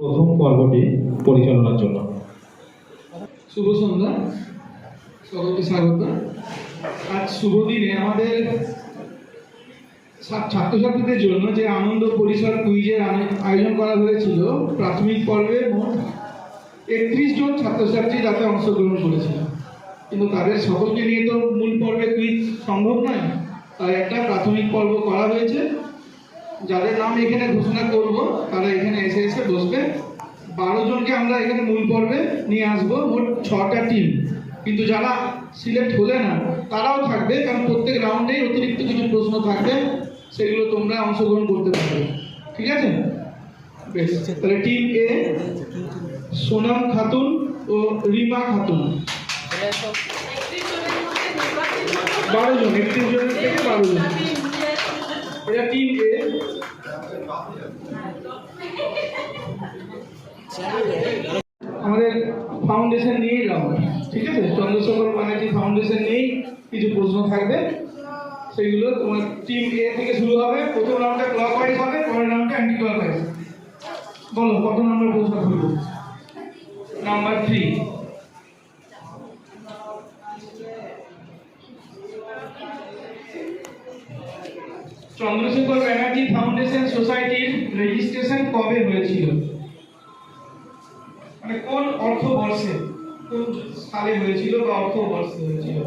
প্রথম পর্বটি পরিচালনার জন্য। শুভ সন্ধ্যা। সকলকে স্বাগত। আজ শুভ দিনে আমাদের ছাত্রছাত্রীদের জন্য যে আনন্দ পরিসর কুইজের আয়োজন করা হয়েছিল, প্রাথমিক পর্বে মোট একত্রিশ জন ছাত্রছাত্রী তাতে অংশগ্রহণ করেছিল। কিন্তু তাদের সকলকে নিয়ে তো মূল পর্বে কুইজ সম্ভব নয়, তাই একটা প্রাথমিক পর্ব করা হয়েছে। যাদের নাম এখানে ঘোষণা করব তারা এখানে এসে এসে বসবে। বারো জনকে আমরা এখানে মূল পর্বে নিয়ে আসব মোট ছটা টিম কিন্তু যারা সিলেক্ট হলে না তারাও থাকবে কারণ প্রত্যেক রাউন্ডেই অতিরিক্ত কিছু প্রশ্ন থাকবে সেগুলো তোমরা অংশগ্রহণ করতে পারবে। ঠিক আছে? বেশ তাহলে টিম এ সোনাম খাতুন ও রিমা খাতুন। বারো জন একত্রিশ জনের থেকে বারো জন। এটা টিম আমাদের ফাউন্ডেশন নিয়েই রাউন্ড ঠিক আছে? চন্দ্রশেখর ব্যানার্জি ফাউন্ডেশন নিয়েই কিছু প্রশ্ন থাকবে। সেগুলো তোমার টিম এ থেকে শুরু হবে। প্রথম রাউন্ডে ক্লক ওয়াইজ হবে, পরের রাউন্ডে অ্যান্টি ক্লক ওয়াইজ বলো, কত নম্বর প্রশ্ন খুলবো number three Chandrashekhar Banerjee foundation সোসাইটির রেজিস্ট্রেশন কবে হয়েছিল? মানে কোন অর্থবর্ষে? কোন সালে হয়েছিল বা অর্থবর্ষে হয়েছিল?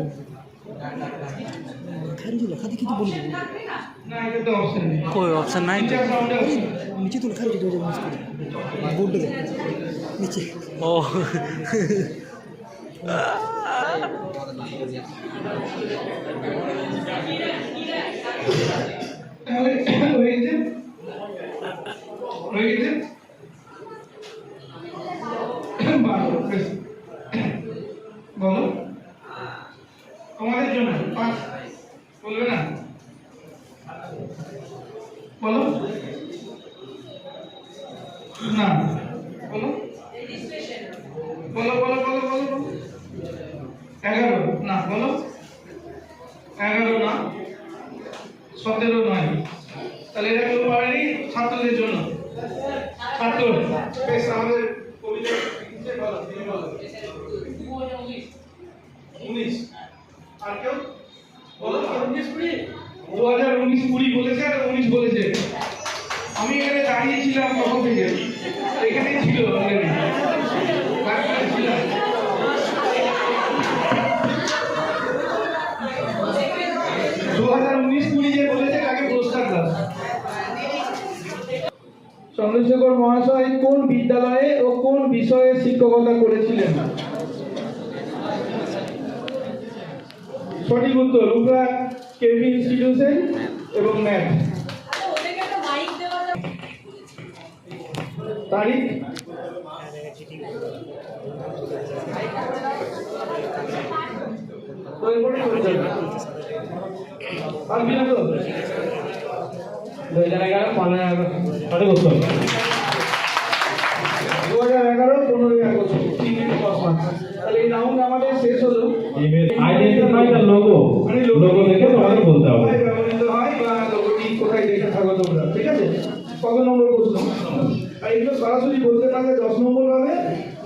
কই বলো তোমাদের জন্য পাঁচ বলবে না বলো না, বলো। বলো বলো বলো বলো। এগারো, না, বলো। এগারো, না। সতেরো নয় তাহলে এটা কেউ পারেনি ছাত্রদের জন্য ছাত্র বেশ আমাদের কবিতা লিখেছে, বলো, তুমি বলো। উনিশ আর কেউ বলো দু হাজার উনিশ কুড়ি বলেছে আর উনিশ বলেছে আমি এখানে চন্দ্রশেখর মহাশয় কোন বিদ্যালয়ে ও কোন বিষয়ে শিক্ষকতা করেছিলেন? সঠিক উত্তর রূপরা কেভি ইনস্টিটিউশন এবং ম্যাথ। তারিখ। আর তো? দুই হাজার এগারো পনেরো উত্তর দু হাজার এগারো পনেরোই আগস্ট তাহলে এই রাউন্ড আমাদের শেষ হলো। আইডেন্টিফাই দ্য লোগো লোগো দেখে তোমাকে বলতে হবে। ব্যবহৃত হয় বা লোগোটি কোথায় দেখে থাকো তোমরা ঠিক আছে? কত নম্বর প্রশ্ন? আর এগুলো সরাসরি বলতে পারলে দশ নম্বর হবে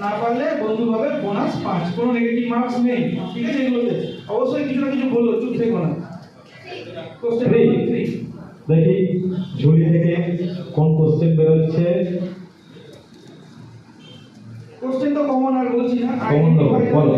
না পারলে বন্ধু হবে বোনাস পাঁচ। কোনো নেগেটিভ মার্কস নেই ঠিক আছে এগুলোতে? অবশ্যই কিছু না কিছু বলল চুপ থেকো না. দেখি ঝুলি থেকে কোন কোশ্চেন বেরোচ্ছে? কোশ্চেন তো কমন আর বলছি না কমন বলো।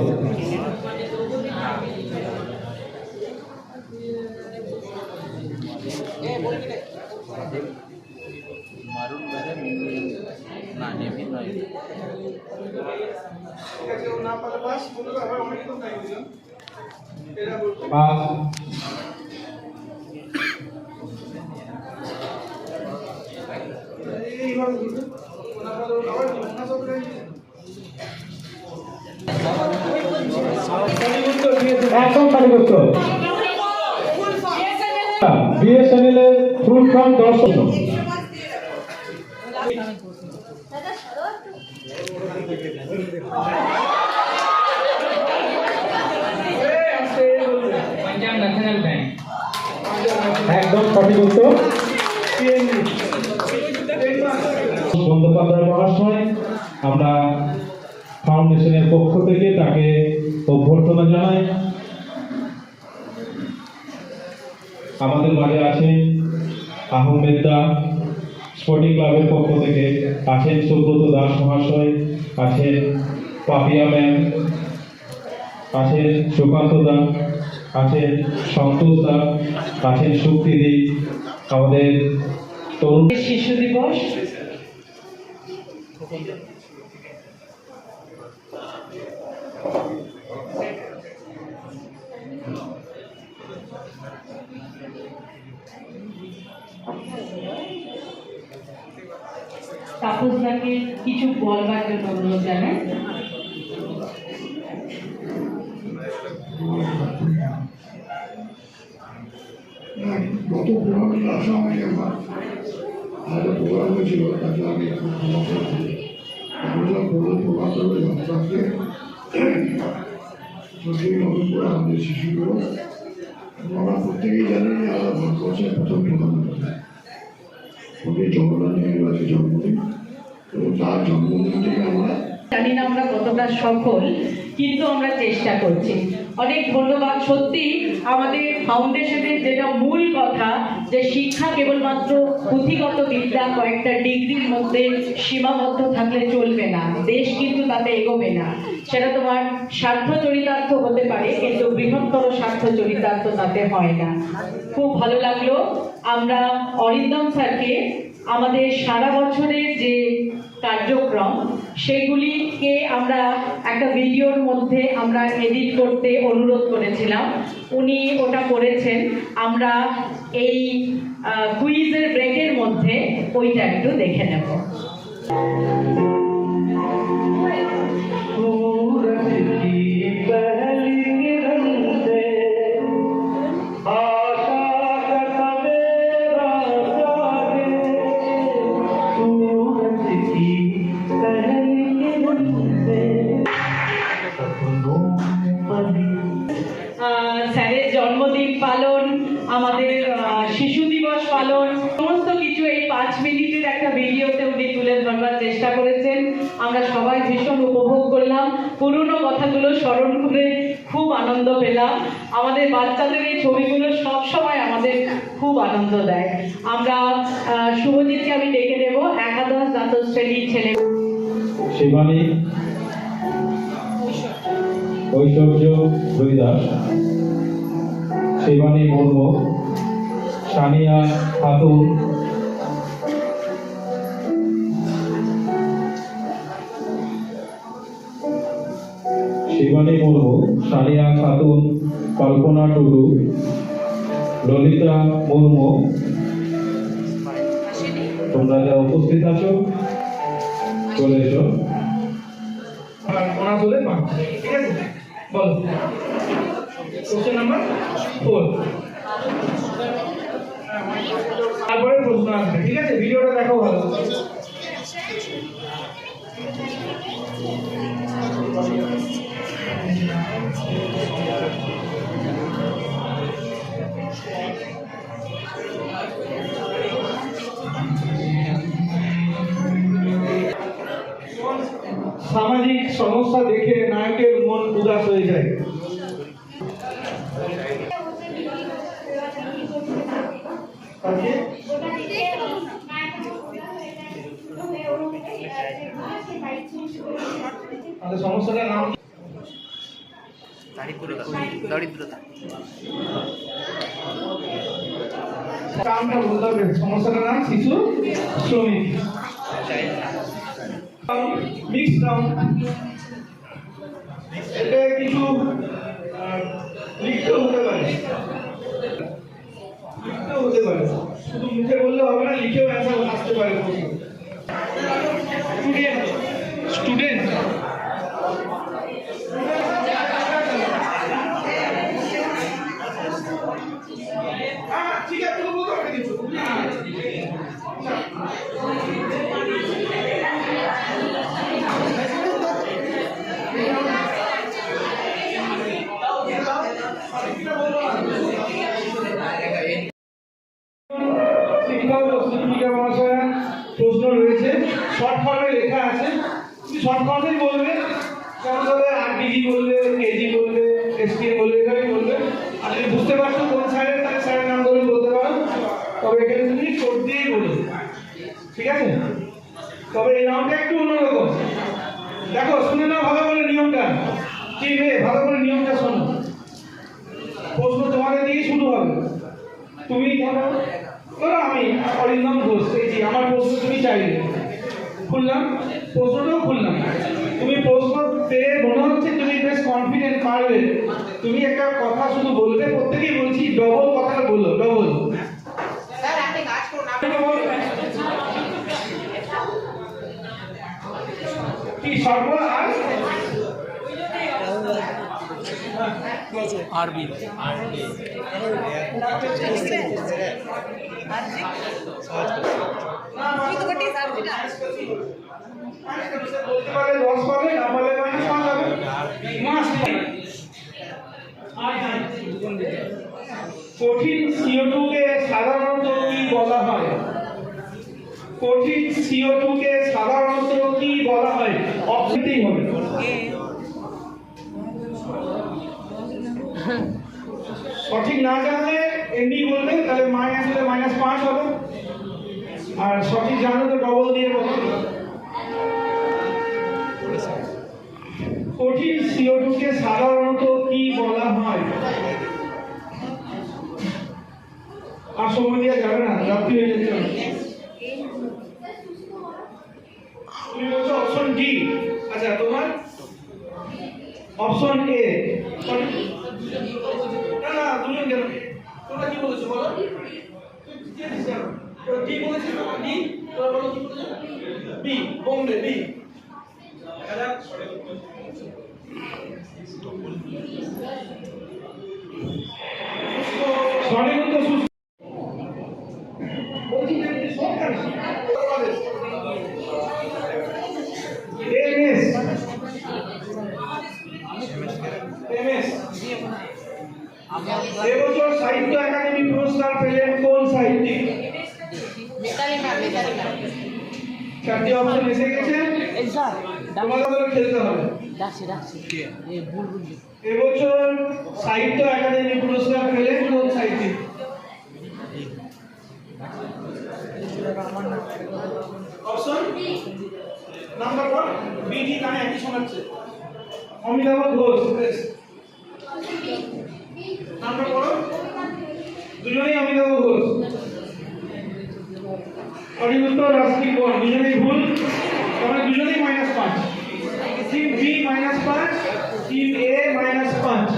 দিয়েছে একদম সঠিক উত্তর বিএসএনএল এর ফুল ফর্ম দশ। পিএনবি বন্ধু বন্দ্যোপাধ্যায় মহাশয়, আমরা ফাউন্ডেশনের পক্ষ থেকে তাকে অভ্যর্থনা জানাই। আমাদের মাঝে আছেন আহমেদ দা, স্পোর্টিং ক্লাবের পক্ষ থেকে আছেন সুব্রত দাস মহাশয়, আছেন পাপিয়া ম্যাম, আছেন সুকান্ত দা। আছেন সন্তোষ দা শক্তি শক্তিদি আমাদের তরুণ শিশু দিবস? তাপসদাকে কিছু বলবার জন্য অনুরোধ জানাই। গত প্রোগ্রামে আসা আমাকে একবার আমাদের প্রোগ্রাম হয়েছিল তাকে আমি বুঝলাম প্রোগ্রাম প্রোগ্রাম করবে চোদ্দই নভেম্বর আমাদের শিশু দিবস আমরা প্রত্যেকেই জানি যে আমরা ভারতবর্ষের প্রথম প্রধানমন্ত্রী। পণ্ডিত জওয়াহরলাল নেহরু আছে জন্মদিন। এবং তার জন্মদিন থেকে আমরা জানি না আমরা কতটা সফল, কিন্তু আমরা চেষ্টা করছি। অনেক ধন্যবাদ। সত্যি আমাদের ফাউন্ডেশনের যেটা মূল কথা, যে শিক্ষা কেবলমাত্র পুঁথিগত বিদ্যা কয়েকটা ডিগ্রির মধ্যে সীমাবদ্ধ থাকলে চলবে না। দেশ কিন্তু তাতে এগোবে না। সেটা তোমার স্বার্থ চরিতার্থ হতে পারে, কিন্তু বৃহত্তর স্বার্থ চরিতার্থ তাতে হয় না। খুব ভালো লাগল। আমরা অরিন্দম স্যারকে আমাদের সারা বছরের যে কার্যক্রম সেগুলিকে আমরা একটা ভিডিওর মধ্যে আমরা এডিট করতে অনুরোধ করেছিলাম। উনি ওটা করেছেন। আমরা এই কুইজের ব্রেকের মধ্যে ওইটা একটু দেখে নেব। আনন্দ পেলাম। আমাদের বাচ্চাদের এই ছবিগুলো সব সময় আমাদের খুব আনন্দ দেয়। আমরা শুভজিৎকে আমি ডেকে দেবো একাদশ দ্বাদশ শ্রেণির ছেলে। শিবানী ঐশ্বর্য রবিদাস শিবানী মুর্মু, সানিয়া, খাতুন সানিয়া খাতুন, কল্পনা টুডু, ললিতা মুর্মু। তোমরা যা উপস্থিত আছো, চলে এসো। বলে মা তারপরে ঠিক আছে? ভিডিওটা দেখো ভালো সামাজিক সমস্যা দেখে নায়কের মন উদাস হয়ে যায়। সমস্যাটার নাম দরিদ্রতা। সমস্যাটার নাম শিশু শ্রমিক মিক্স ডাউন এটা কিছু আহ, লিখতেও হতে পারে লিখতেও হতে পারে শুধু মুখে বললে হবে না লিখেও অ্যান্সার আসতে পারে স্টুডেন্ট স্টুডেন্ট। শর্ট কথাই বলবে। যেমন ধরো আরবিজি বলবে, কেজি বলবে, এসটিএম বলবে, এভাবেই বলবে। আর যদি বুঝতে পারছ কোন স্যারের, তাহলে স্যারের নাম ধরে বলতে পারো। তবে এখানে তুমি কোড দিয়েই বলবে। ঠিক আছে? তবে এই নামটা একটু অন্যরকম। দেখো, শুনে নাও ভালো করে নিয়মটা। কি রে, ভালো করে নিয়মটা শোনো। প্রশ্ন তোমাকে দিয়ে শুরু হবে। তুমি ধরো ধরো আমি অরিন্দম ঘোষ, এই আমার প্রশ্ন তুমি চাইলে। খুললাম প্রশ্নটাও খুললাম। তুমি প্রশ্ন পেয়ে মনে হচ্ছে তুমি বেশ কনফিডেন্ট পারবে। তুমি একটা কথা শুধু বলবে প্রত্যেকেই বলছি ডবল কথাটা বলল ডবল কি সর্ব আর? আরবি। বলতে পাবে না পারলে মাইনাস পাঁচ হবে মাস কঠিন সিও টু কে সাধারণত কি বলা হয়? কঠিন সিও টু কে সাধারণত কি বলা হয়? অপশনতেই হবে। সঠিক না জানলে এমনি বলবে তাহলে মাইনাস হলে মাইনাস পাঁচ হবে। আর সঠিক জানলে তো ডবল দিয়ে বলবে কঠিন সিও কে সাধারণত কি বলা হয়? আর সময় দেওয়া যাবে না, রাত্রি হয়ে হবে। তুমি বলছো অপশন ডি আচ্ছা তোমার? অপশন এ না না, দুজন কেন কি বলেছ, বলো? কি বলেছ ডি বলো কি বলেছ? বি বোম্বে বি সঠিক উত্তর সুস্থ বলছি যে এটি সরকারি এমএস এমএস এবছর সাহিত্য একাডেমি পুরস্কার পেলেন কোন সাহিত্যিক চারটি অপশন এসে গেছে তোমাদের খেলতে হবে। ভুল এবছর সাহিত্য একাডেমি পুরস্কার পেলেন কোন সাহিত্যিক? অপশন? নাম্বার অমিতাভ নাম্বার দুজনেই অমিতাভ ঘোষ। দুজনেই ভুল দুজনেই মাইনাস পাঁচ। টিম বি মাইনাস পাঁচ টিম এ মাইনাস পাঁচ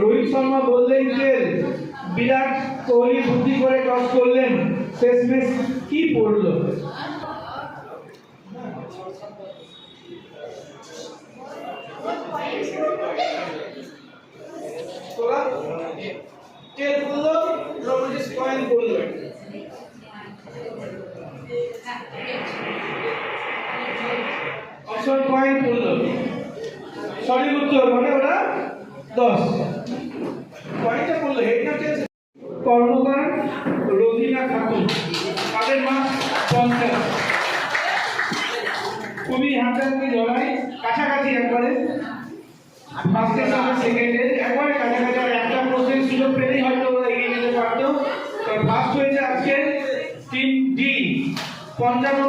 রোহিত শর্মা বললেন যে বিরাট কোহলি বুদ্ধি করে টস করলেন। শেষমেশ কি পড়ল তোরা টেল বলল রোহিত কয়েন বলল অপশন পয়েন্ট পড়ল সঠিক উত্তর মানে ওরা দশ পয়েন্টটা পড়ল হেড না টেল রোজিনা খাতুন তাদের মাস পঞ্চাশ খুবই হাতাহাতি লড়াই কাছাকাছি একবারে। একবারে কাছাকাছি একটা এগিয়ে যেতে পারতো। হয়েছে আজকে পঞ্চান্ন